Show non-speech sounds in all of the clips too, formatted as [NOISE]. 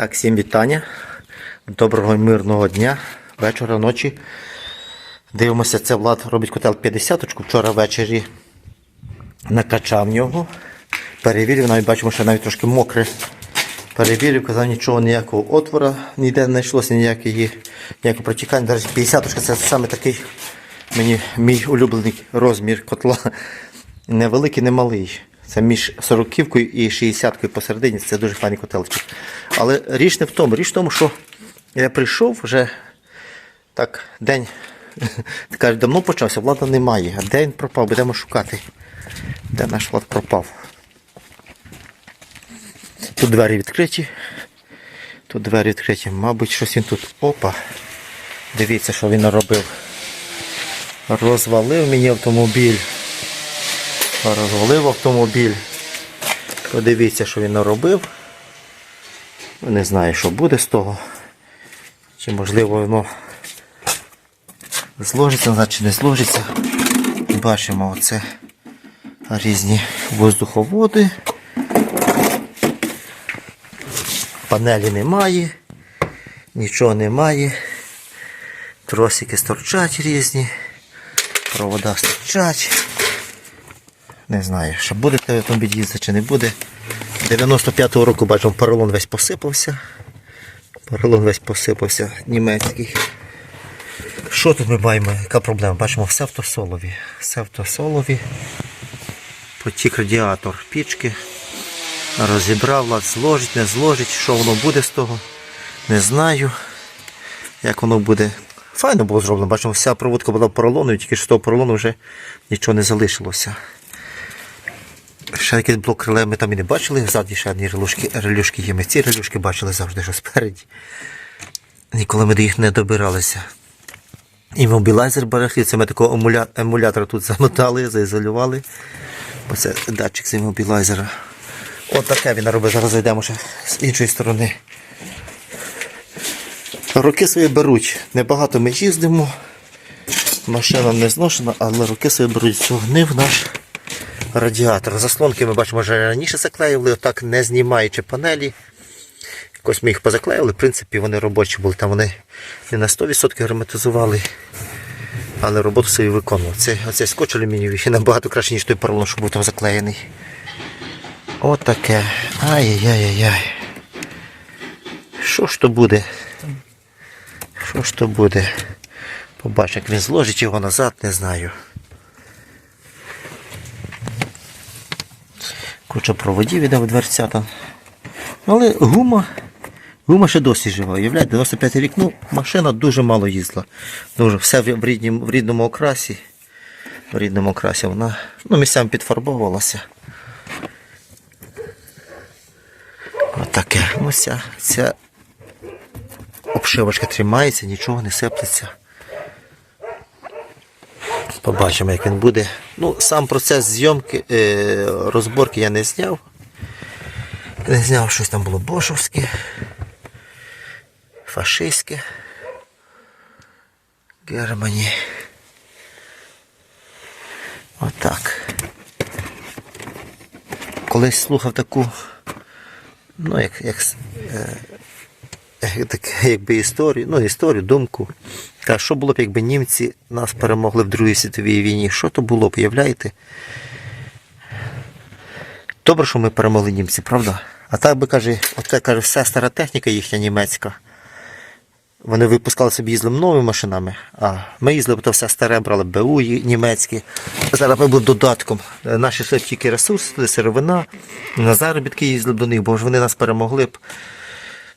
Так, всім вітання. Доброго мирного дня, вечора, ночі. Дивимося, це Влад робить котел 50 Вчора ввечері накачав нього. Перевірив, навіть бачимо, що навіть трошки мокре. Перевірив, казав, нічого, ніякого отвора, ніде не йшлося, ніякої, ніякого протікання. Навіть 50 це саме такий мені мій улюблений розмір котла. Не великий, не малий. Це між 40 і 60 посередині. Це дуже файний котелчик. Але річ не в тому. Річ в тому, що я прийшов вже так, день. [LAUGHS] Каже, давно почався, влада немає. А де він пропав? Будемо шукати. Де наш влад пропав? Тут двері відкриті. Тут двері відкриті. Мабуть, щось він тут. Опа. Дивіться, що він наробив. Розвалив мені автомобіль. Розвалив автомобіль. Подивіться, що він наробив. Не знаю, що буде з того. Чи можливо воно зложиться, значить не зложиться. Бачимо оце різні воздуховоди. Панелі немає, нічого немає. Тросики сторчать різні, провода сторчать. Не знаю, що буде автомобіль їздити чи не буде. 95-го року бачимо, поролон весь посипався. Поролон весь посипався німецький. Що тут ми маємо? Яка проблема? Бачимо все в тосолові. Все в тосолові. Потік радіатор пічки. Розібрав, лад зложить, не зложить. Що воно буде з того? Не знаю. Як воно буде. Файно було зроблено. Бачимо, вся проводка була поролоновою, тільки що з того поролону вже нічого не залишилося. Ще якийсь блок реле ми там і не бачили. Ззаді ще одні релюшки, релюшки є. Ми ці релюшки бачили завжди, що спереді. Ніколи ми до їх не добиралися. І мобілайзер барахлів, це ми такого емуля... емулятора тут замотали, заізолювали. Бо це датчик з іммобілайзера. От таке він робить. Зараз зайдемо ще з іншої сторони. Роки свої беруть. Небагато ми їздимо. Машина не зношена, але роки свої беруть. Зогнив наш радіатор. Заслонки ми бачимо, вже раніше заклеїли, отак не знімаючи панелі. Якось ми їх позаклеїли, в принципі, вони робочі були. Там вони не на 100% герметизували, але роботу свою виконував. Це, оцей скотч алюмінієвий набагато краще, ніж той поролон, що був там заклеєний. Отаке. Ай-яй-яй-яй. Що ж то буде? Що ж то буде? Побач, як він зложить його назад, не знаю. Куча проводів іде в дверцята. Але гума, гума ще досі жива. Уявляєте, 95 рік, ну, машина дуже мало їздила. Дуже, все в, ріднім, в рідному окрасі. В рідному окрасі вона ну, місцями підфарбовувалася. Отаке. Ось ця, ця обшивочка тримається, нічого не сиплеться. Побачимо, як він буде. Ну, сам процес зйомки, е, розборки я не зняв. Не зняв щось там було бошовське, фашистське. Германі. Отак. Колись слухав таку, ну, як, як, е, е, так, якби історію, ну, історію, думку. Та що було б, якби німці нас перемогли в Другій світовій війні? Що то було б, уявляєте? Добре, що ми перемогли німці, правда? А так би каже, оце каже, вся стара техніка їхня німецька. Вони випускали собі їздили новими машинами, а ми їздили, то все старе брали БУ німецькі. Зараз ми були додатком. Е, Наші тільки ресурси, сировина, на заробітки їздили до них, бо ж вони нас перемогли б.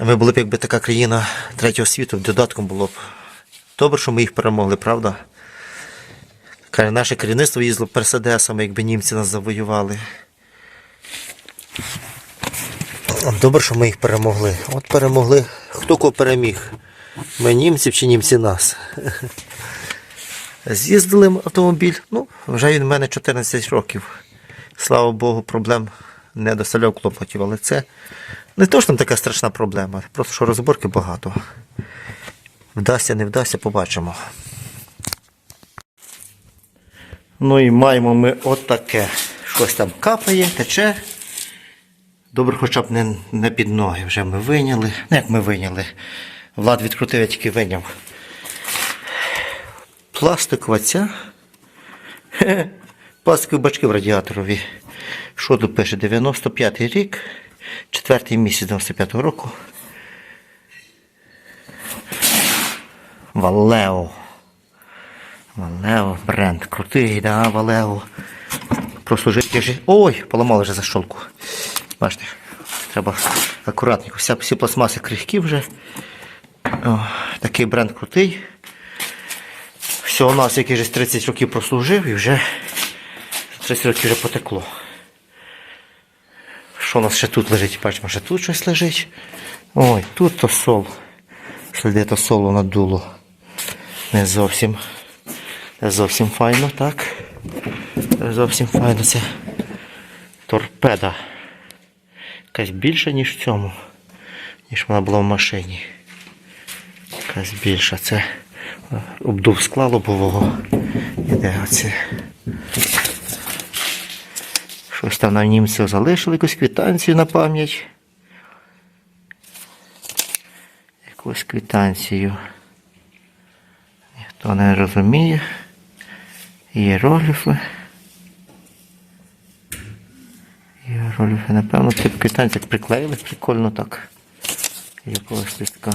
Ми були б якби така країна третього світу, додатком було б. Добре, що ми їх перемогли, правда? Наше керівництво їздило Мерседесами, якби німці нас завоювали. Добре, що ми їх перемогли. От перемогли. Хто кого переміг? Ми німців чи німці нас? [LAUGHS] З'їздили автомобіль. Ну, вже він в мене 14 років. Слава Богу, проблем не доставляв клопотів, але це не то, що там така страшна проблема, просто що розборки багато. Вдасться, не вдасться, побачимо. Ну і маємо ми отаке. Щось там капає, тече. Добре, хоча б не, не під ноги вже ми вийняли. Ну як ми вийняли? Влад відкрутив, я тільки вийняв. Пластикова ця. Пластикові бачки в радіаторові. Що тут пише? 95-й рік, четвертий місяць 95-го року. Валео. Валео, бренд. Крутий, да, Валео. Прослужив я. Ой, поламали вже защолку. Бачите, треба акуратненько. Вся, всі пластмаси крихкі вже. О, такий бренд крутий. Все, у нас якийсь 30 років прослужив і вже 30 років вже потекло. Що у нас ще тут лежить? Бачимо, ще тут щось лежить. Ой, тут то сол. Сліди то соло надуло. Не зовсім. Не зовсім файно, так? Не зовсім файно це торпеда. Якась більша, ніж в цьому, ніж вона була в машині. Якась більша. Це е, обдув скла лобового. Іде оце. Щось там на німців залишили, якусь квитанцію на пам'ять. Якусь квитанцію. Ніхто не розуміє. Ієроліфи. Ієроліфи, напевно, це квитанцію приклеїли прикольно так. Якогось листка.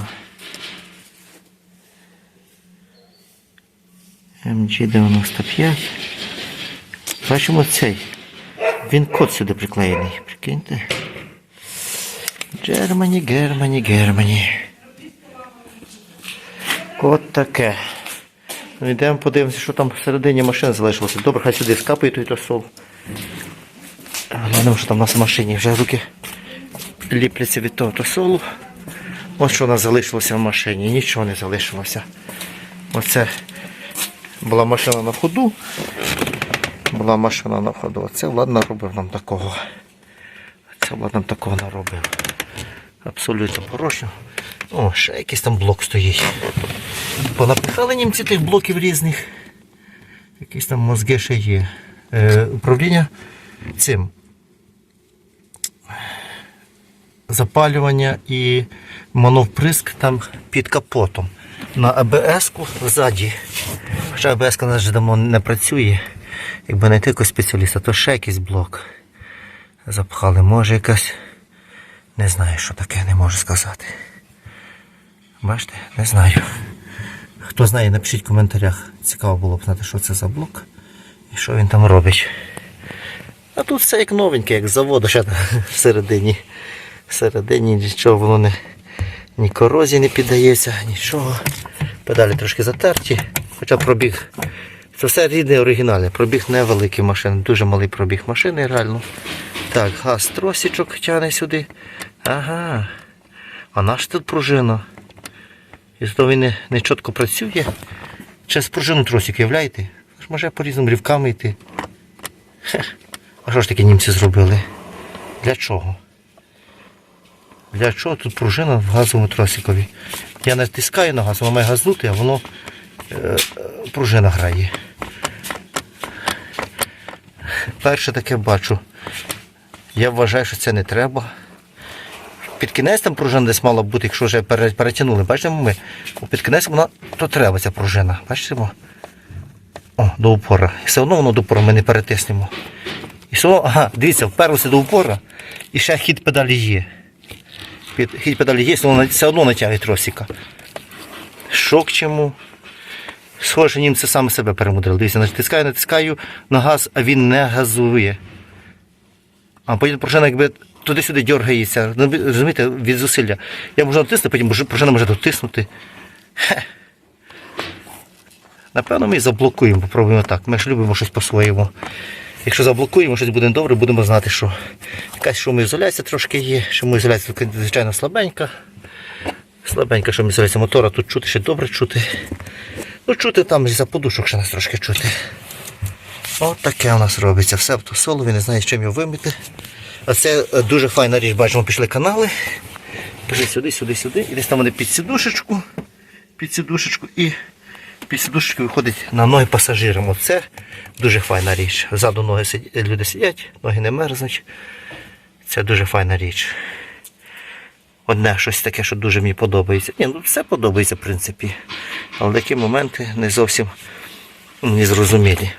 MG95. Бачимо цей. Він код сюди приклеєний. Прикиньте. Германі, Германі, Германі. От таке. Ну, йдемо подивимося, що там всередині машини залишилося. Добре, хай сюди скапає той тосол. Глянемо, що там у нас в машині. Вже руки ліпляться від того тосолу. Ось що у нас залишилося в машині. Нічого не залишилося. Оце була машина на ходу. Була машина на ходу. Оце Влад наробив нам такого. Це Влад нам такого наробив. Абсолютно порожньо. О, ще якийсь там блок стоїть. Понапихали німці тих блоків різних. Якісь там мозги ще є. Е, управління цим. Запалювання і моновприск там під капотом. На АБС-ку ззаді. Хоча АБС у нас давно не працює. Якби знайти якогось спеціаліста, то ще якийсь блок запхали. Може якась. Не знаю, що таке, не можу сказати. Бачите, не знаю. Хто знає, напишіть в коментарях. Цікаво було б знати, що це за блок і що він там робить. А тут все як новеньке, як заводу, ще всередині. Всередині нічого воно не ні корозії не піддається, нічого. Педалі трошки затерті, хоча пробіг. Це все рідне оригінальне. Пробіг невеликий машин, дуже малий пробіг машини реально. Так, газ тросічок тягне сюди. Ага. А наш тут пружина. І зато він не, не чітко працює. Через пружину тросик, являєте? Ж може по різним рівкам йти. Хе. А що ж таке німці зробили? Для чого? Для чого тут пружина в газовому тросикові? Я натискаю на газ, воно має газнути, а воно е, е, пружина грає. Перше таке бачу. Я вважаю, що це не треба. Під кінець там пружина десь мала бути, якщо вже перетягнули. Бачимо ми? Під кінець вона то треба ця пружина. Бачимо? О, до упора. І все одно воно до упора ми не перетиснемо. І все, одно- ага, дивіться, вперлося до упора і ще хід педалі є. Хід педалі є, все одно натягує тросика. Що к чому? Схоже, німці саме себе перемудрили. Дивіться, натискаю, натискаю на газ, а він не газує. А потім пружина якби туди-сюди дергається. Ну, Розумієте, від зусилля. Я можу натиснути, потім пружина може дотиснути. Хе. Напевно, ми заблокуємо, попробуємо так. Ми ж любимо щось по-своєму. Якщо заблокуємо, щось буде добре, будемо знати, що якась шумоізоляція трошки є. Шумоізоляція, звичайно, слабенька. Слабенька шумоізоляція мотора, тут чути ще добре чути. Ну, чути там за подушок ще нас трошки чути. От таке у нас робиться. Все автосолові, не знаю, з чим його вимити. А це е, дуже файна річ, бачимо, пішли канали. Пішли сюди, сюди, сюди. І десь там вони під сідушечку. Під сідушечку і під сідушечку виходить на ноги пасажирам. Оце дуже файна річ. Ззаду ноги сидять, люди сидять, ноги не мерзнуть. Це дуже файна річ. Одне щось таке, що дуже мені подобається. Ні, ну все подобається, в принципі. Але такі моменти не зовсім не зрозумілі.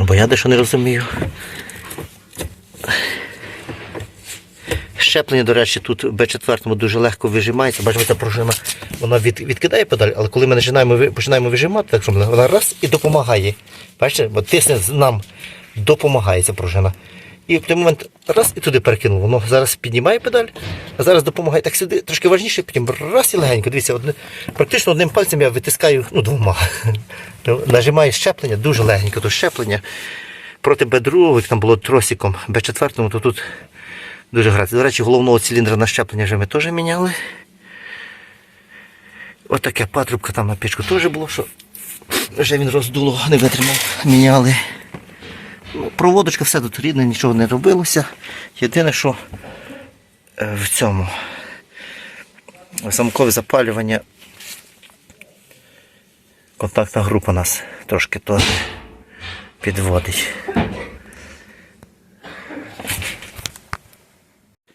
Бо я дещо не розумію. Щеплення, до речі, тут Б4 дуже легко вижимається. Бачимо, ця пружина вона від, відкидає педаль, але коли ми починаємо, починаємо вижимати, так що вона раз і допомагає. Бачите, бо тисне нам допомагає ця пружина. І в той момент раз і туди перекинуло. Воно зараз піднімає педаль, а зараз допомагає так сюди, трошки важніше, потім раз і легенько. Дивіться, одне, практично одним пальцем я витискаю ну, двома. [LAUGHS] Нажимаю щеплення, дуже легенько то щеплення. Проти Б2, як там було тросиком, Б4, то тут Дуже грати. До речі, головного циліндра на щеплення вже ми теж міняли. Отаке патрубка там на пічку теж було, що вже він роздуло, не витримав, міняли. Проводочка, все тут рідне, нічого не робилося. Єдине, що е, в цьому замкове запалювання. Контактна група нас трошки теж підводить.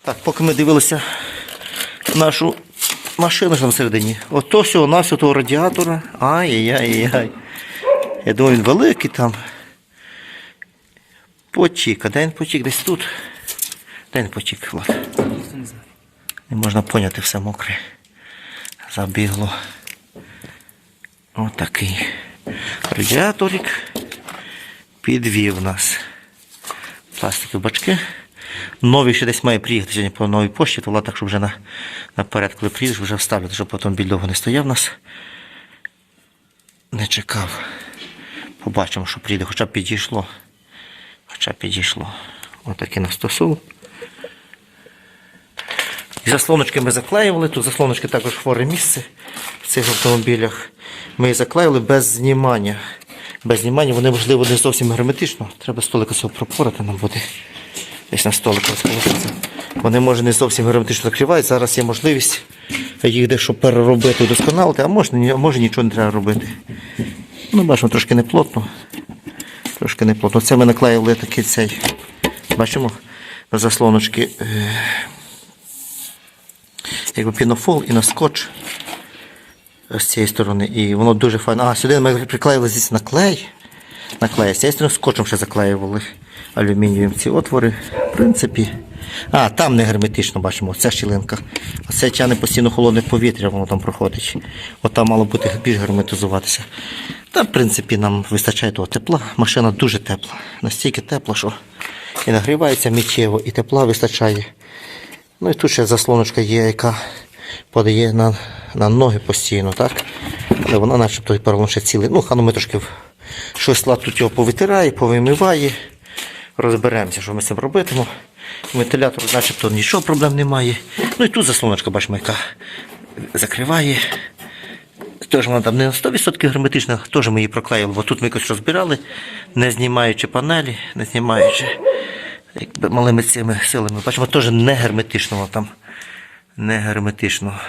Так, поки ми дивилися нашу машину там всередині. Ото всього на того радіатора. Ай-яй-яй-яй. Я думаю, він великий там. Потік. А де він потік? Десь тут. Де він потік? Влад? Не можна поняти все мокре. Забігло. Отакий. Радіаторик підвів нас. Пластикові бачки. Нові ще десь має приїхати сьогодні по новій пошті, то так, щоб вже на, наперед, коли приїдеш, вже вставити, щоб автомобіль довго не стояв нас. Не чекав. Побачимо, що прийде, хоча б підійшло. Хоча підійшло. Отакий на стосул. Заслоночки ми заклеювали. Тут заслоночки також хворе місце в цих автомобілях. Ми їх заклеїли без знімання. Без знімання вони, можливо, не зовсім герметично. Треба столика цього пропорати нам буде. Десь на столик розколотиться. Вони може не зовсім герметично закривають. Зараз є можливість їх дещо переробити, удосконалити, а може, може нічого не треба робити. Ну, бачимо, трошки не плотно. Трошки не плотно. Це ми наклеїли такий цей. Бачимо на заслоночки е, якби пінофол і на скотч з цієї сторони. І воно дуже файно. А, сюди ми приклеїли здесь наклей. Наклеїв. З цієї сторони скотчем ще заклеювали алюмінієм ці отвори. В принципі. А, там не герметично бачимо, це щілинка. Оце тягне постійно холодне повітря, воно там проходить. От там мало бути більш герметизуватися. Та, в принципі, нам вистачає того тепла. Машина дуже тепла. Настільки тепла, що і нагрівається миттєво, і тепла вистачає. Ну і тут ще заслоночка є, яка подає на, на ноги постійно, так? Але вона начебто і ще цілий. Ну, хано ми трошки щось лад тут його повитирає, повимиває. Розберемося, що ми з цим робитимо. Вентилятор начебто нічого проблем немає. Ну і тут заслоночка, бачимо, яка закриває. Теж вона там не на 100% герметична, теж ми її проклеїли, бо тут ми якось розбирали, не знімаючи панелі, не знімаючи якби малими цими силами. Бачимо, теж не герметично воно там. Не герметично.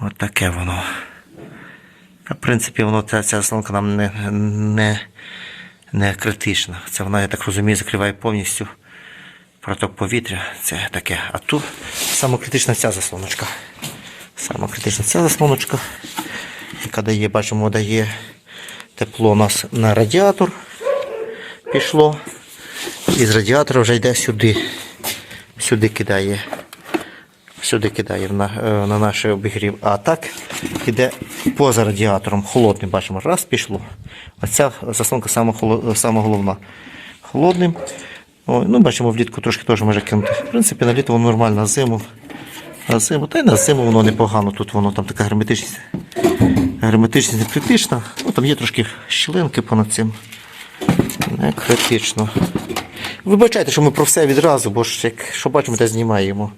От таке воно. В принципі, воно ця, ця заслонка нам не, не, не критична. Це вона, я так розумію, закриває повністю проток повітря. Це таке. А тут саме критична ця заслоночка. Саме критична ця заслоночка, яка дає, бачимо, дає тепло у нас на радіатор. Пішло. І з радіатора вже йде сюди. Сюди кидає. Сюди кидає на, е, на наш обігрів. А так іде поза радіатором. Холодним, бачимо, раз пішло. А ця заслонка сама, головна. Холодним. Ой, ну, бачимо, влітку трошки теж може кинути. В принципі, на літо воно нормально, на зиму. На зиму, та й на зиму воно непогано. Тут воно там така герметичність. Герметичність не критична. Ну, там є трошки щілинки понад цим. Не критично. Вибачайте, що ми про все відразу, бо ж як що бачимо, те знімаємо.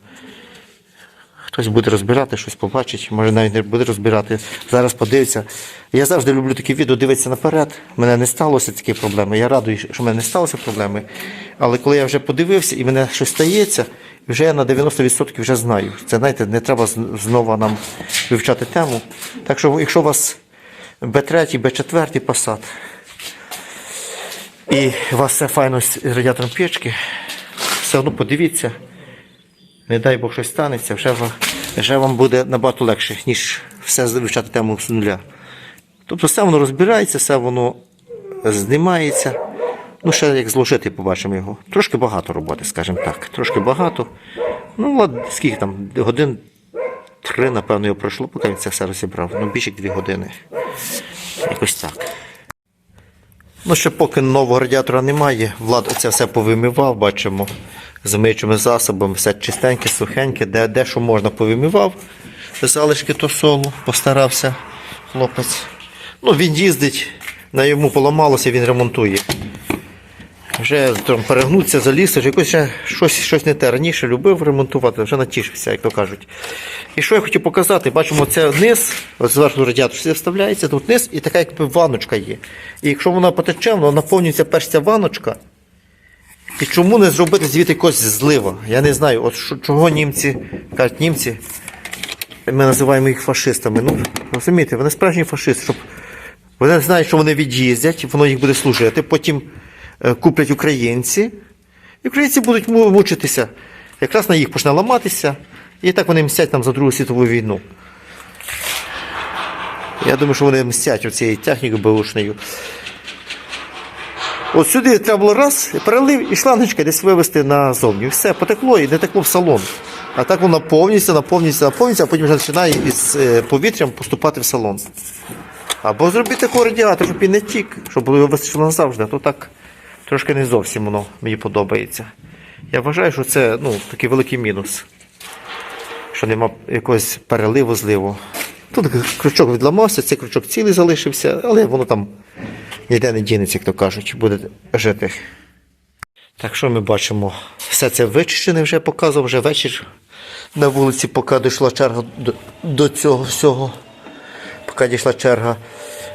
Хтось буде розбирати, щось побачить, може навіть не буде розбирати. Зараз подивиться. Я завжди люблю такі відео дивитися наперед. Мене не сталося такі проблеми. Я радий, що в мене не сталося проблеми. Але коли я вже подивився і мене щось стається, вже я на 90% вже знаю. Це знаєте, не треба знову нам вивчати тему. Так що, якщо у вас Б3, Б4 Passat, і у вас все файно з радіатором печки, все одно подивіться. Не дай Бог щось станеться, вже вже вам буде набагато легше, ніж все вивчати тему з нуля. Тобто все воно розбирається, все воно знімається. Ну, ще як зложити, побачимо його. Трошки багато роботи, скажімо так. Трошки багато. Ну, ладно, скільки там, годин три, напевно, його пройшло, поки він це все розібрав. Ну, більше як дві години. Якось так. Ну, ще поки нового радіатора немає, Влад оце все повимивав, бачимо, з миючими засобами, все чистеньке, сухеньке, де, де що можна повимивав. Залишки тосолу, постарався хлопець. Ну, він їздить, на йому поламалося, він ремонтує. Вже там перегнуться, залізти, вже якось щось, щось не те. Раніше любив ремонтувати, вже натішився, як то кажуть. І що я хотів показати, бачимо, це низ, зверху радіатор все вставляється, тут низ і така якби ванночка є. І якщо вона потече, вона наповнюється перш ця ванночка. І чому не зробити звідти якось злива? Я не знаю, от що- чого німці, кажуть німці, ми називаємо їх фашистами. Ну, розумієте, вони справжні фашисти, щоб вони знають, що вони від'їздять, воно їх буде служити. Потім е, куплять українці, і українці будуть мучитися. Якраз на їх почне ламатися, і так вони мстять нам за Другу світову війну. Я думаю, що вони мстять оцією технікою беушнею. От сюди треба було раз, перелив і шлангочка десь вивезти назовні. Все, потекло і не текло в салон. А так воно повністю, наповнюється, наповнюється, а потім вже починає із е, повітрям поступати в салон. Або зробити такий радіатор, щоб він не тік, щоб його вистачило назавжди, а то так трошки не зовсім воно мені подобається. Я вважаю, що це ну, такий великий мінус. Що нема якогось переливу, зливу. Тут крючок відламався, цей крючок цілий залишився, але воно там ніде не дінеться, як то кажуть, буде жити. Так що ми бачимо? Все це вичищене вже показував, вже вечір на вулиці, поки дійшла черга до, до цього всього. Поки дійшла черга.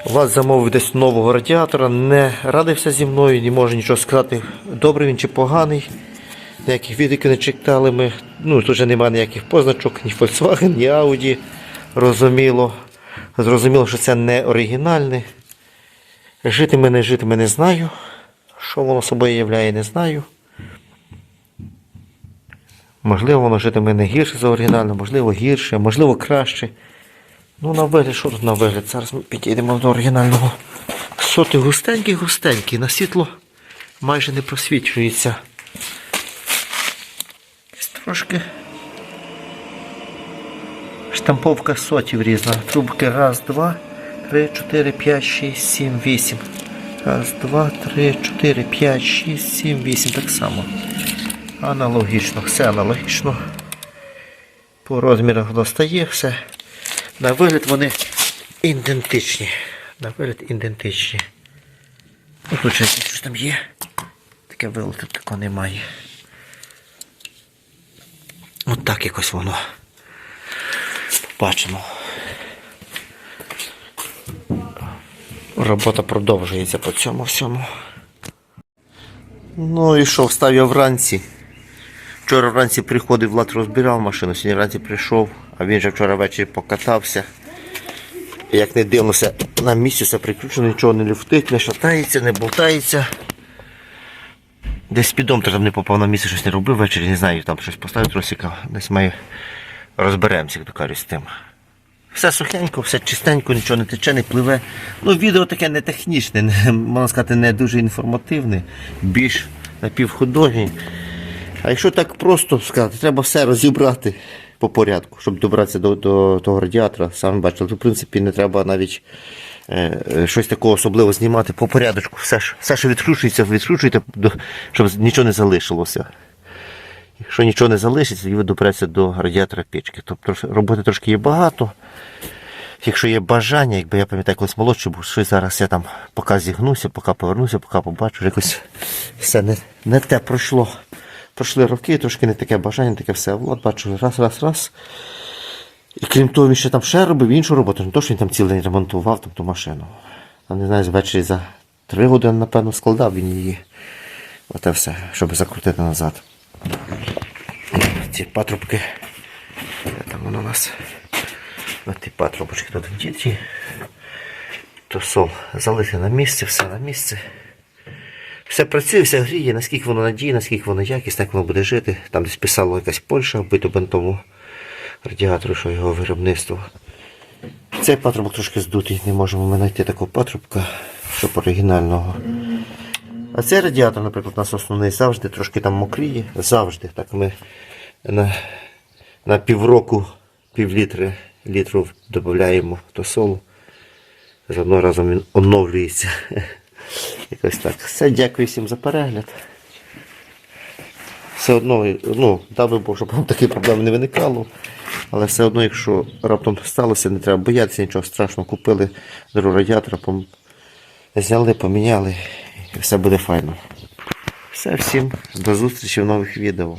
Влад замовив десь нового радіатора, не радився зі мною, не може нічого сказати, добрий він чи поганий. Ніяких відгуків не читали ми. Ну, тут вже немає ніяких позначок, ні Volkswagen, ні Audi. Розуміло. Зрозуміло, що це не оригінальне. Житиме, не житиме, не знаю. Що воно собою являє, не знаю. Можливо, воно житиме не гірше за оригінальне, можливо, гірше, можливо, краще. Ну, на вигляд, що тут на вигляд? Зараз ми підійдемо до оригінального. Соти густенький, на світло майже не просвічується. Трошки. Штамповка сотів різна. Трубки раз, два, три, чотири, п'ять, шість, сім, вісім. Раз, два, три, чотири, п'ять, шість, сім, вісім. Так само. Аналогічно, все аналогічно. По розмірах воно стає все. На вигляд вони ідентичні. На вигляд ідентичні. Ну, тут ще щось там є. Таке вилити такого немає. От так якось воно. Бачимо. Робота продовжується по цьому всьому. Ну і що, встав я вранці. Вчора вранці приходив, Влад розбирав машину, сьогодні вранці прийшов, а він же вчора ввечері покатався. Як не дивимося, на місці все приключено, нічого не люфтить, не шатається, не болтається. Десь спідометр там не попав на місце, щось не робив ввечері, не знаю, там щось поставив тросика, десь має розберемося, як то кажуть, з тим. Все сухенько, все чистенько, нічого не тече, не пливе. Ну, відео таке не технічне, не, можна сказати, не дуже інформативне, більш напівхудожнє. А якщо так просто сказати, треба все розібрати по порядку, щоб добратися до, до того радіатора. Саме бачили, тут, в принципі, не треба навіть е, е, щось такого особливо знімати по порядку. Все, ж- все що відкручується, відкручуйте, щоб нічого не залишилося. Якщо нічого не залишиться, і ви добереться до радіатора печки. Тобто роботи трошки є багато. Якщо є бажання, якби я пам'ятаю, колись молодший був, що зараз я там поки зігнуся, поки повернуся, поки побачу, якось все не, не те пройшло. Пройшли роки, трошки не таке бажання, таке все. От бачу, раз, раз, раз. І крім того, він ще там ще робив іншу роботу, не то, що він там цілий день ремонтував там ту машину. Там, не знаю, ввечері за три години, напевно, складав він її. Оте все, щоб закрутити назад. Ці патрубки. Там воно у нас? На ті патрубочки тут діті. То сол залити на місце, все на місце. Все працює, все гріє, наскільки воно надійне, наскільки воно якісне, як воно буде жити. Там десь писало якась Польща, вбито бентому радіатору, що його виробництво. Цей патрубок трошки здутий, не можемо ми знайти такого патрубка, щоб оригінального. А цей радіатор, наприклад, у нас основний завжди трошки там мокріє. Завжди. Так ми на, на півроку, півлітри літру додаємо до солу. Заодно разом він оновлюється. [LAUGHS] Якось так. Все, дякую всім за перегляд. Все одно, ну, дав Бог, щоб вам такі проблеми не виникало. Але все одно, якщо раптом сталося, не треба боятися, нічого страшного. Купили дорогу радіатора, пом... зняли, поміняли, і все буде файно. Все, всім до зустрічі в нових відео.